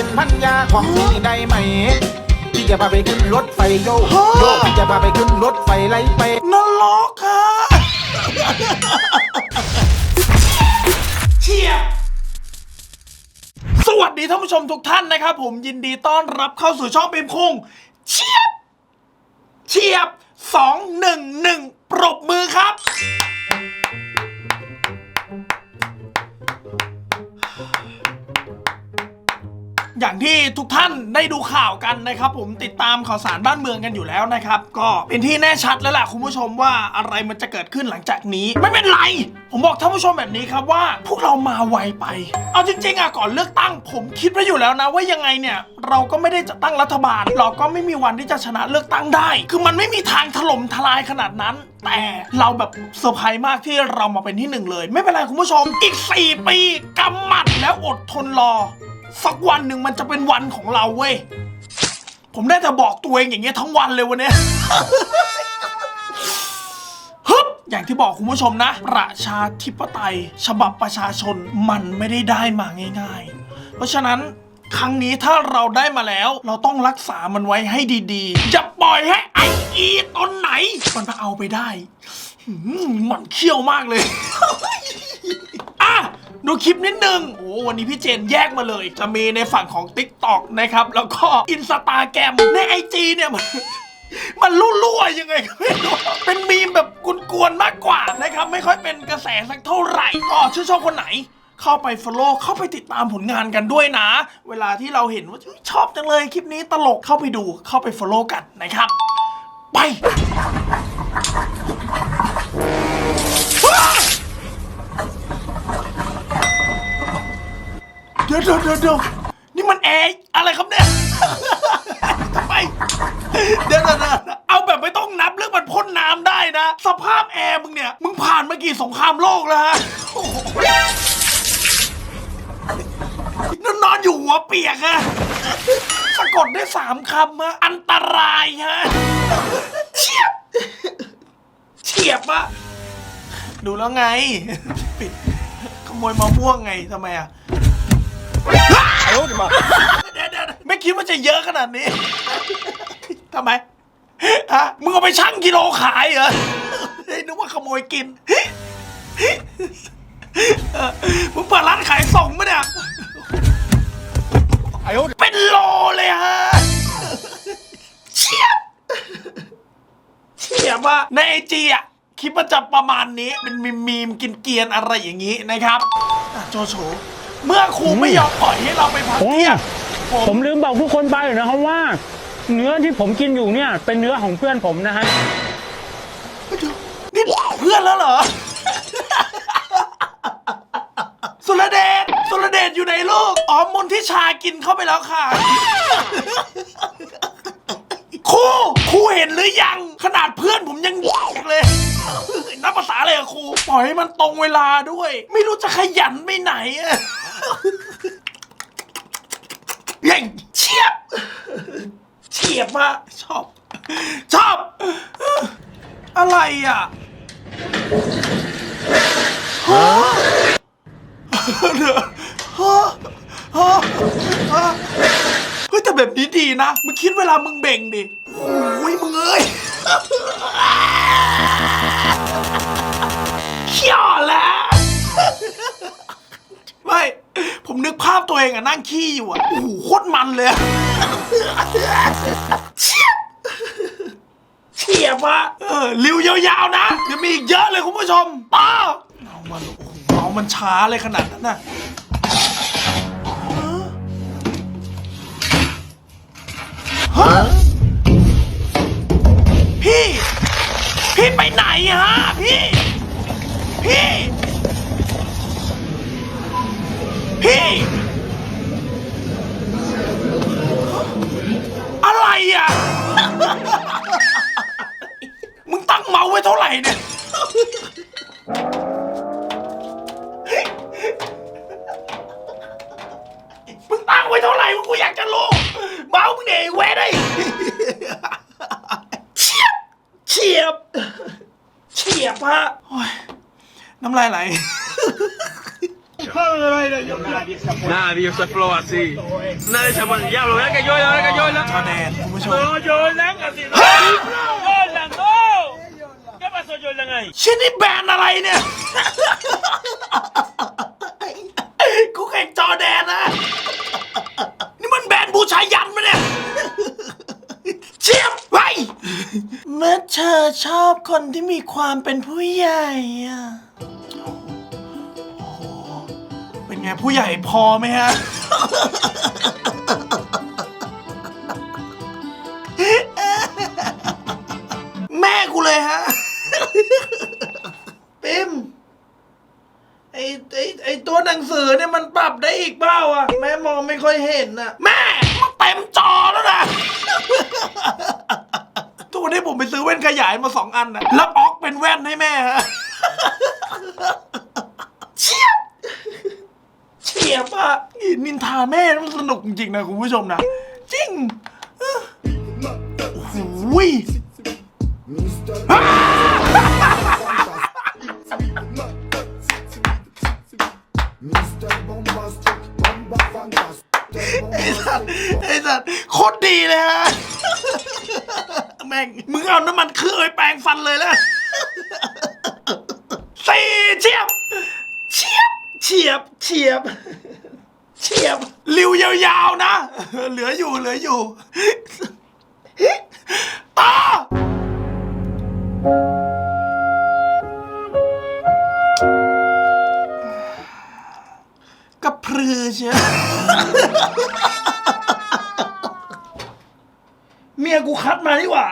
เป็นพันยาของพี่ได้ไหมพี่จะพาไปขึ้นรถไฟโยกโยกพี่จะพาไปขึ้นรถไฟไล่ไปนรกค่ะเชียบสวัสดีท่านผู้ชมทุกท่านนะครับ ผมยินดีต้อนรับเข้าสู่ช่องเปมคุงเชียบ เชียบสองหนึ่งหนึ่งปรบมือครับ อย่างที่ทุกท่านได้ดูข่าวกันนะครับผมติดตามข่าวสารบ้านเมืองกันอยู่แล้วนะครับ ก็เป็นที่แน่ชัดแล้วล่ะคุณผู้ชมว่าอะไรมันจะเกิดขึ้นหลังจากนี้ ไม่เป็นไร ผมบอกท่านผู้ชมแบบนี้ครับว่า พวกเรามาไวไป เอาจริงๆอะก่อนเลือกตั้ง ผมคิดไว้อยู่แล้วนะ ว่ายังไงเนี่ย เราก็ไม่ได้จะตั้งรัฐบาล เราก็ไม่มีวันที่จะชนะเลือกตั้งได้ คือมันไม่มีทางถล่มทลายขนาดนั้นแต่เราแบบเซอร์ไพรส์มากที่เรามาเป็นที่หนึ่งเลย ไม่เป็นไรคุณผู้ชม อีก 4 ปีกำหมัดแล้วอดทนรอ สักวันหนึ่งมันจะเป็นวันของเราเว้ย ผมได้แต่บอกตัวเองอย่างเงี้ยทั้งวันเลยวันเนี้ย ฮึบอย่างที่บอกคุณผู้ชมนะ ประชาธิปไตย ฉบับประชาชนมันไม่ได้ได้มาง่าย ๆ เพราะฉะนั้นครั้งนี้ถ้าเราได้มาแล้ว เราต้องรักษามันไว้ให้ดีๆ อย่าปล่อยให้ไออีตนไหน มันมาเอาไปได้หืมหมันเขี้ยวมากเลย อะ ดูคลิปนิดนึงโอ้วันนี้พี่เจนแยกมาเลย จะมีในฝั่งของ Tik t o อกนะครับ แล้วก็อินสตาแกรมในไอจีเนี่ยมันมันรั่วๆยังไงก็ไม่รู้เป็นมีมแบบกวนๆมากกว่านะครับ ไม่ค่อยเป็นกระแสสักเท่าไหร่ก็ชื่นชอบคนไหนเข้าไป follow เข้าไปติดตามผลงานกันด้วยนะ เวลาที่เราเห็นว่าชอบจังเลยคลิปนี้ตลกเข้าไปดูเข้าไป follow กันนะครับ ไป ดี๋ยวเดี๋ยวเดี๋ยวเดี๋ยวนี่มันแอร์อะไรครับเนี่ย ทำไม เดี๋ยวเดี๋ยวเดี๋ยวเอาแบบไม่ต้องนับเรื่องมันพ่นน้ำได้นะ สภาพแอร์มึงเนี่ย มึงผ่านมากี่สงครามโลกแล้วฮะโอ้โหนั่นนอนอยู่หัวเปียกอะสะกดได้สามคำอะอันตรายฮะเฉียบเฉียบอะดูแล้วไง ปิดขโมยมะม่วงไงทำไมอะ เดี๋ยวเดี๋ยวไม่คิดว่าจะเยอะขนาดนี้ทำไมฮะมึงเอาไปชั่งกิโลขายเหรอเฮ้ยนึกว่าขโมยกินเออมึงเปิดร้านขายส่งปะเนี่ยเป็นโลเลยฮะเฉียบเฉียบว่าในไอจีอะคลิปมันจะประมาณนี้เป็นมีมมีมกินเกรียนอะไรอย่างนี้นะครับอะโจโฉ เมื่อครูไม่ยอมปล่อยให้เราไปพักเที่ยงผมลืมบอกทุกคนไปนะครับว่า เนื้อที่ผมกินอยู่เนี่ย เป็นเนื้อของเพื่อนผมนะฮะนี่เพื่อนแล้วเหรอ สุรเดชสุรเดชอยู่ในลูกอ๋อมนทิชากินเข้าไปแล้วค่ะ ครูครูเห็นหรือยัง ขนาดเพื่อนผมยังเลยนับภาษาอะไรอะครูปล่อยให้มันตรงเวลาด้วย ไม่รู้จะขยันไปไหนอะยังเฉียบเฉียบมากชอบ ชอบ อะไรอะฮะเดี๋ยวฮะฮะฮะเฮ้ยแต่แบบนี้ดีนะ มึงคิดเวลามึงเบ่งดิ โอ้ยมึงเอ้ยเขี้ยวแล้ว ไม่ ผมนึกภาพตัวเองอะนั่งขี้อยู่อะโอ้โหโคตรมันเลยอะเชี่ยเฉียบอะเออริวยาวๆนะเดี๋ยวมีอีกเยอะเลยคุณผู้ชมป้าเอามันโอ้โหเอามันช้าเลยขนาดนั้นน่ะฮะ พี่ พี่ไปไหนฮะ พี่ พี่ พี่ อะไรอะ มึงตั้งเมาไว้เท่าไหร่เนี่ย มึงตั้งไว้เท่าไหร่กูอยากจะรู้เมามึงเนี่ยไอ้เว้ได้ ยบ เฉียบฮะโอ้ยน้ำลายไหล Nadie usa flow así. Nadie se pone. Diablo, ven que yo, ven que yo. จอแดนคุณผู้ชม No, Jordan, así no. Jordan, no. ¿Qué pasó, Jordan ahí? ชิ้นนี่แบรนด์อะไรเนี่ย ชอบคนที่มีความเป็นผู้ใหญ่อะโอ้โหเป็นไงผู้ใหญ่พอไหมฮะ แม่กูเลยฮะ ปิมไอไอไอตัวหนังสือเนี่ยมันปรับได้อีกเปล่าอะ แม่มองไม่ค่อยเห็นอะ แม่มันเต็มจอแล้วนะ ยายมาสองอันนะแล้วออกเป็นแว่นให้แม่ฮะเฉียบเฉียบอะนินทาแม่มันสนุกจริงๆนะคุณผู้ชมนะ จริงเออโอ้โหยไอ้สัตว์ไอ้สัตว์โคตรดีเลยฮะ แม่ง มึงเอาน้ำมันเครื่องไปแปรงฟันเลยแล้วสี่เฉียบเฉียบเฉียบเฉียบเฉียบ ริวยาวๆนะ เหลืออยู่ เหลืออยู่ต่อกระพรือเชียว มียกูคัดมาดีกว่า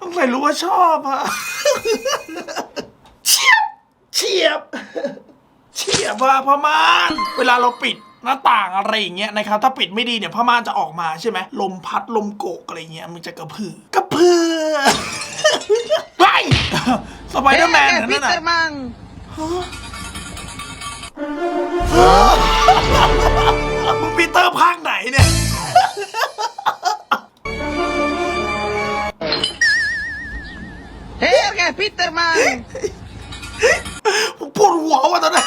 ต้องใส่รู้ว่าชอบอะเฉียบ เฉียบ เฉียบว่าพม่าน เวลาเราปิดหน้าต่างอะไรอย่างเงี้ยนะครับ ถ้าปิดไม่ดีเนี่ยพม่านจะออกมาใช่ไหมลมพัดลมโกกอะไรเงี้ยมันจะกระพือกระพือ สไปเดอร์แมนนั่นน่ะมึงปีเตอร์ภาคไหนเนี่ย Verga, Peterman! ผมปวดหัวว่ะตอนนั้น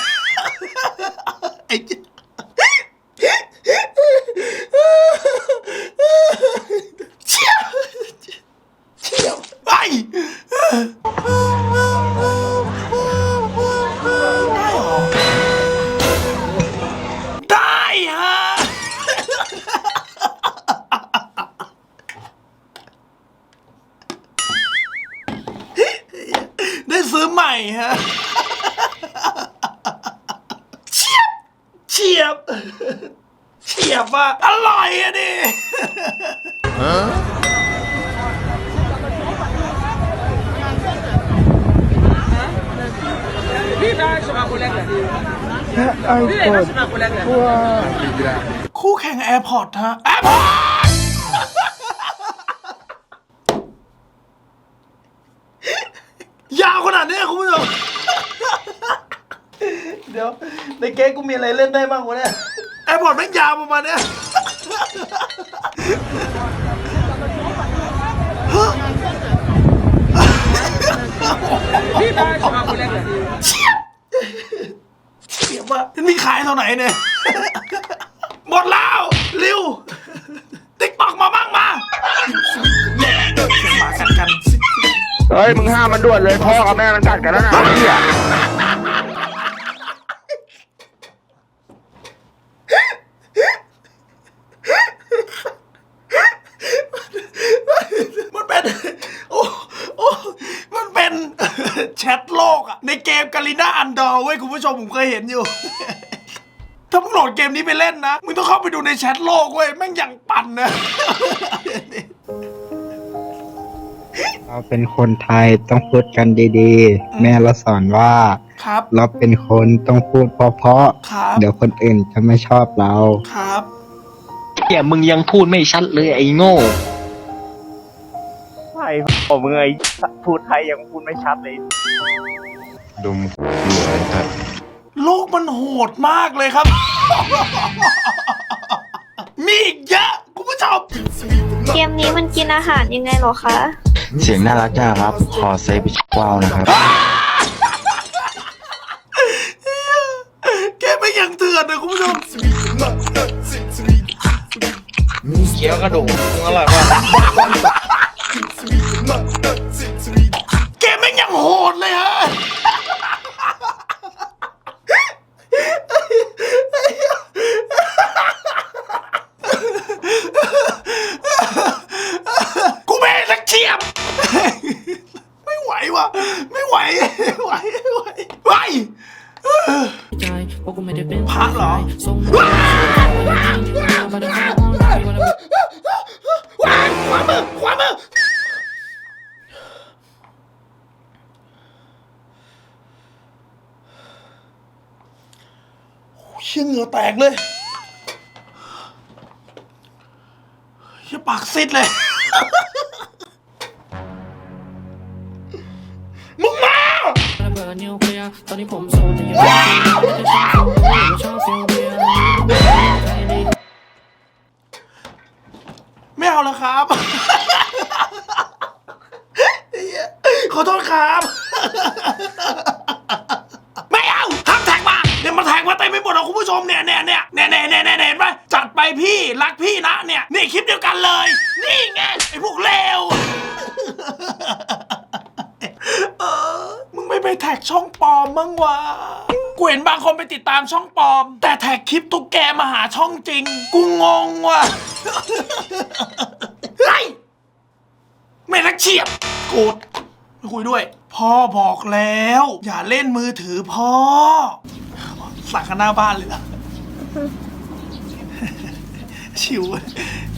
ฉียบ เฉียบอะอร่อยอะดิคู่แข่งแอร์พอร์ตฮะแอร์พอร์ต ดี๋ยวในเก๊กกูมีอะไรเล่นได้บ้างวะเนี่ยแอร์พอร์ตแม่งยาวประมาณเนี้ยเฉียบเฉียบว่ะมันมีขายเท่าไหนเนี่ย หมดแล้วเร็วติ๊กตอกมาบ้างมาเสียงหมากัดกันเฮ้ย มึงห้ามมันด่วนเลยพ่อกับแม่มันกัดกันแล้วนะไอ้เหี้ย มันเป็น โอ้โอ้มันเป็น แชทโลกอะในเกมกาลิน่าอันดอร์เว้ยคุณผู้ชมผมเคยเห็นอยู่ ถ้ามึงโหลดเกมนี้ไปเล่นนะ มึงต้องเข้าไปดูในแชทโลกเว้ยแม่งอย่างปั่นนะ เราเป็นคนไทยต้องพูดกันดีๆ แม่เราสอนว่า ครับ เราเป็นคนต้องพูดเพราะครับ ๆเดี๋ยวคนอื่นจะไม่ชอบเรา ครับ เหี้ยมึงยังพูดไม่ชัดเลยไอ้โง่ ไทยผมมึงไอ้พูดไทยยังพูดไม่ชัดเลยโลกมันโหดมากเลยครับมีมีอีกเยอะคุณผู้ชม เกมนี้มันกินอาหารยังไงเหรอคะ เสียงน่ารักจ้าครับ ขอเซฟว้าวนะครับแกไม่ยังเถื่อนนะคุณผู้ชม เคี้ยวกระดูกอร่อยมากแก มึงมาตอนนี้ผมโสดแต่ยังไม่ชอบชอบฟิลเบียร์ไม่เอาแล้วครับขอโทษครับ ไม่เอาห้ามแท็กมาเนี่ยมันแท็กมาเต็มไปหมดแล้วคุณผู้ชมเนี่ยเนี่ยเนี่ยเนี่ยเนี่ยเนี่ยเนี่ยเห็นไหมจัดไปพี่รัก นะเนี่ยนี่คลิปเดียวกันเลย นี่ไงไอ้พวกเลวเออมึงไม่ไปแท็กช่องปลอมมั้งวะกูเห็นบางคนไปติดตามช่องปลอม แต่แท็กคลิปตุ๊กแกมาหาช่องจริง กูงงว่ะเฮ้ยไม่รักเฉียบโกรธไม่คุยด้วย พ่อบอกแล้ว อย่าเล่นมือถือพ่อสั่งกันหน้าบ้านเลยนะชิว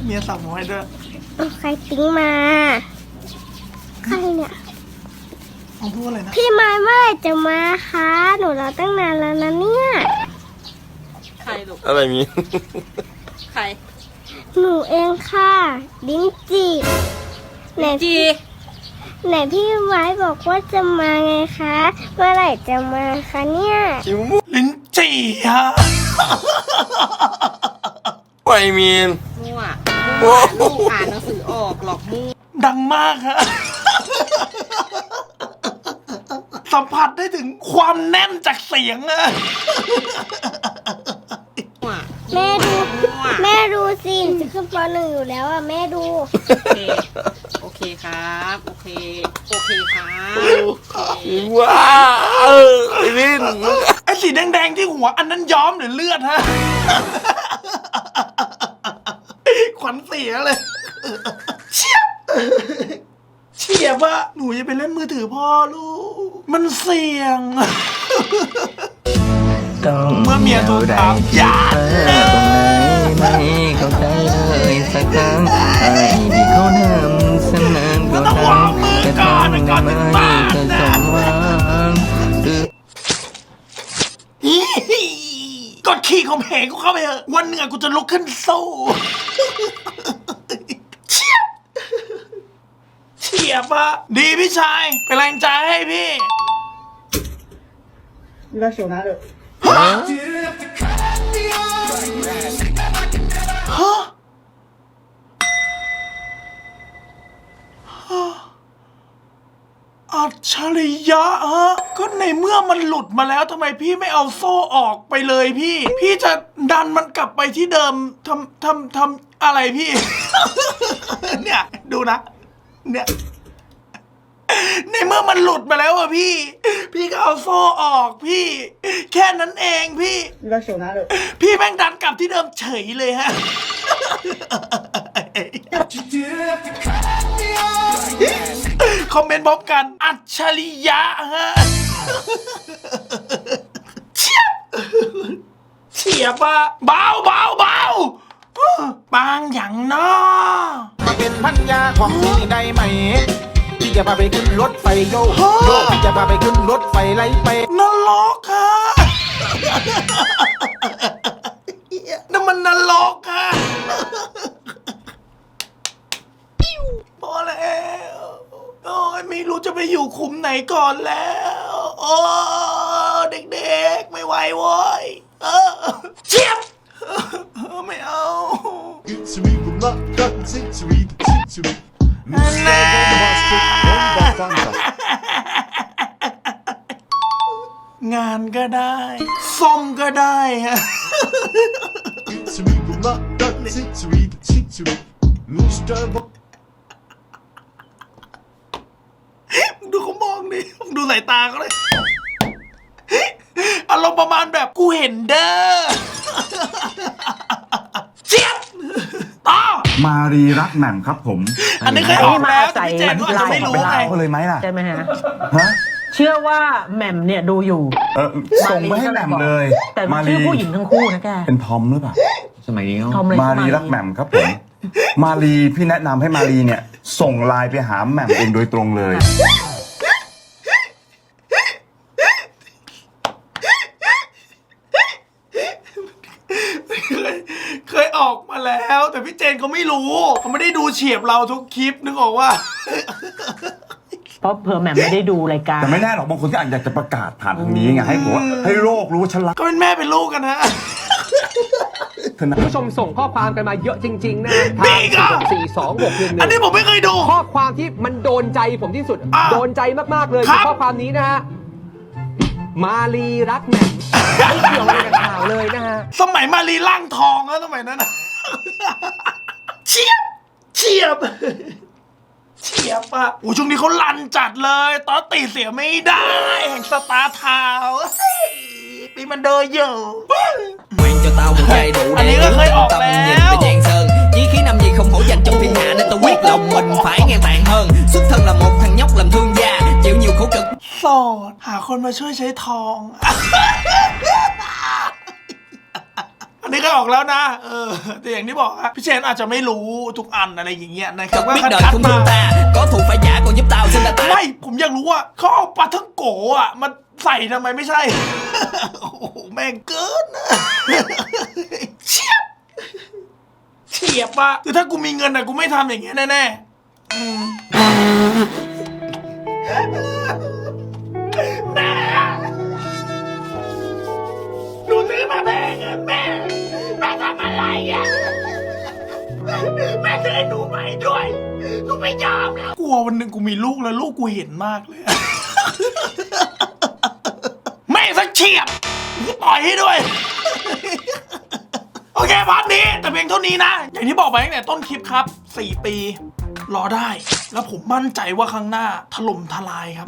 เมียสั่งมาให้ด้วยใครติ้งมา ใครเนี่ยมองพูดอะไรนะ พี่ไม้เมื่อไหร่จะมาคะ หนูรอตั้งนานแล้วนะเนี่ย ใครลูกอะไรมีใครหนูเองค่ะ ลิ้นจีไหนจีไหนพี่ไม้บอกว่าจะมาไงคะ เมื่อไหร่จะมาคะเนี่ยลิ้นจี่ฮะไม่มีมั่วมั่ว ลูกอ่านหนังสือออกหรอกมั่วดังมากฮะ สัมผัสได้ถึงความแน่นจากเสียงอะแม่ดู มั่วแม่ดูสิจะขึ้นปหนึ่งอยู่แล้วอะ แม่ดู โอเคโอเคครับ โอเค โอเคครับโอเคว้าเออไอ้ลินไอ้สีแดงๆที่หัวอันนั้นย้อมหรือเลือดฮะข วัญเสียเลยเฉียบเฉียบอะหนูจะไปเล่นมือถือพ่อลูก มันเสี่ยงเมื่อเมียโทรถามอย่าเลยไม่เข้าใจเลยสักครั้งไอ้ที่เขาทำเสนอก็ทำแต่ทำได้ไหมจะสมห กดขี่ของเพลงกูเข้าไปเถอะวันหนึ่งอะกูจะลุกขึ้นสู้เฉียบเฉียบอะดีพี่ชายเป็นแรงใจให้พี่ฮะฮะ อัจฉริยะฮะก็ในเมื่อมันหลุดมาแล้วทำไมพี่ไม่เอาโซ่ออกไปเลยพี่ พี่จะดันมันกลับไปที่เดิมทำทำทำอะไรพี่ เนี่ย ดูนะ เนี่ย ในเมื่อมันหลุดมาแล้วอะพี่ พี่ก็เอาโซ่ออกพี่ แค่นั้นเองพี่พี่แม่งดันกลับที่เดิมเฉยเลยฮะ คอมเมนต์พร้อมกัน อัจฉริยะฮะเฉียบเฉียบอะเบาเบาเบาบางอย่างเนาะมาเป็นพันยาของพี่ได้ไหมพี่ จะพาไปขึ้นรถไฟโยโยพี่จะพาไปขึ้นรถไฟไล่ไปนรกค่ะนั่นมันนรกค่ะพอแล้วโอ้ยไม่รู้จะไปอยู่คุมไหนก่อนแล้ว โอ้เด็กๆ ไม่ไหวโว้ยเออเชียบไม่เอา งานก็ได้ส้มก็ได้ฮะ ดูเขามองดิดูสายตาเขาเลยอารมณ์ประมาณแบบกูเห็นเด้อ เจี๊ยบต่อ มารีรักแหม่มครับผมอันนี้เคยออกแล้วแต่พี่เจนก็อาจจะไม่รู้ไงเขาเลยไหมล่ะใช่ไหมฮะฮะเชื่อว่าแหม่มเนี่ยดูอยู่เออส่งไปให้แหม่มเลย แต่มาชื่รีอผู้หญิงทั้งคู่นะแกเป็นทอมหรือเปล่าสมัยนี้เขาทอมเลยมารีรักแหม่มครับผมมารีพี่แนะนำให้มารีเนี่ย ส่งไลน์ไปหาแหม่มเองโดยตรงเลย เคยเคยออกมา แล้วแต่พี่เจนเขาไม่รู้เขาไม่ได้ดูเฉียบเราทุกคลิปนึกออกว่า เพราะเผื่อแหม่มไม่ได้ดูรายการแต่ไม่แน่หรอกบางคนก็อาจอยากจะประกาศผ่านทางนี้ไงให้ผมว่าให้โลกรู้ว่าฉันรักก็เป็นแม่เป็นลูกกันนะเธอนะผู้ชมส่งข้อความกันมาเยอะจริง ๆ นะมีทางอีกอะสี่สองหกหนึ่งหอันนี้นึ่งผมไม่เคยดู ข้อความที่มันโดนใจผมที่สุด อะโดนใจมากๆเลยครับ คือข้อความนี้นะฮะ มาลีรักแหม่มไม่เกี่ยวอะไรกับข่าวเลยนะฮะ สมัยมารีร่างทองแล้วสมัยนั้นนะ เฉียบเฉียบเฉียบอะโอ้ช่วงนี้เขาลันจัดเลยตอนตีเสียไม่ได้แห่งสตาร์ทาวน์เฮ้ยปีมันเดินอยู่ Quen cho tao một chai rượu Anh để ấy có hướng hơi tận ồn tâm ào. nhìn về Giang Sơn Chí khí năm gì không hổ dành trong thiên hạ Nên tao quyết lòng mình phải ngang tàn hơn Xuất thân là một thằng nhóc làm thương gia Chịu nhiều khổ cực โสด หาคนมาช่วยใช้ทอง อันนี้ก็ออกแล้วนะ เออ แต่อย่างที่บอกอะพี่เชนอาจจะไม่รู้ทุกอันอะไรอย่างเงี้ยนะครับ Thật ว่า biết คัด đời คัด không มา thương ta Có thù phải giả còn giúp tao xin là ta ไม่ผมอยากรู้ว่าเขาเอาปลาทั้งโกะอะมาใส่ทำไมไม่ใช่ โอ้โหแม่งเกินอะเฉียบเฉียบอะคือถ้ากูมีเงินอะกูไม่ทำอย่างเงี้ยแน่ๆอืมแม่ แม่ซื้อให้หนูใหม่ด้วย หนูไม่ยอมแล้ว กลัววันหนึ่งกูมีลูกแล้วลูกกูเห็นมากเลยอะแม่งสักเฉียบกูปล่อยให้ด้วย โอเคพาร์ทนี้ แต่เพียงเท่านี้นะ อย่างที่บอกไปตั้งแต่ต้นคลิปครับ 4 ปี รอได้ แล้วผมมั่นใจว่าครั้งหน้าถล่มทลายครับ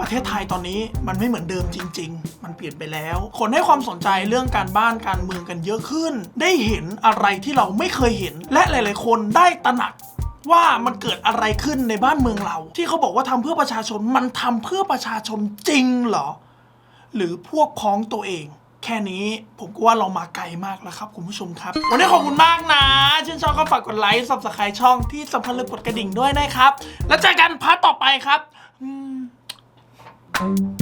ประเทศไทยตอนนี้มันไม่เหมือนเดิมจริง ๆ มันเปลี่ยนไปแล้ว คนให้ความสนใจเรื่องการบ้านการเมืองกันเยอะขึ้น ได้เห็นอะไรที่เราไม่เคยเห็น และหลาย ๆ คนได้ตระหนักว่ามันเกิดอะไรขึ้นในบ้านเมืองเรา ที่เขาบอกว่าทำเพื่อประชาชนมันทำเพื่อประชาชนจริงเหรอ หรือพวกพ้องตัวเอง แค่นี้ผมก็ว่าเรามาไกลมากแล้วครับ คุณผู้ชมครับ วันนี้ขอบคุณมากนะชื่นชอบก็ฝากกดไลค์สับสไครช่องที่สำคัญเลยกดกระดิ่งด้วยนะครับ แล้วเจอกันพาร์ทต่อไปครับ Thank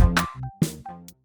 you.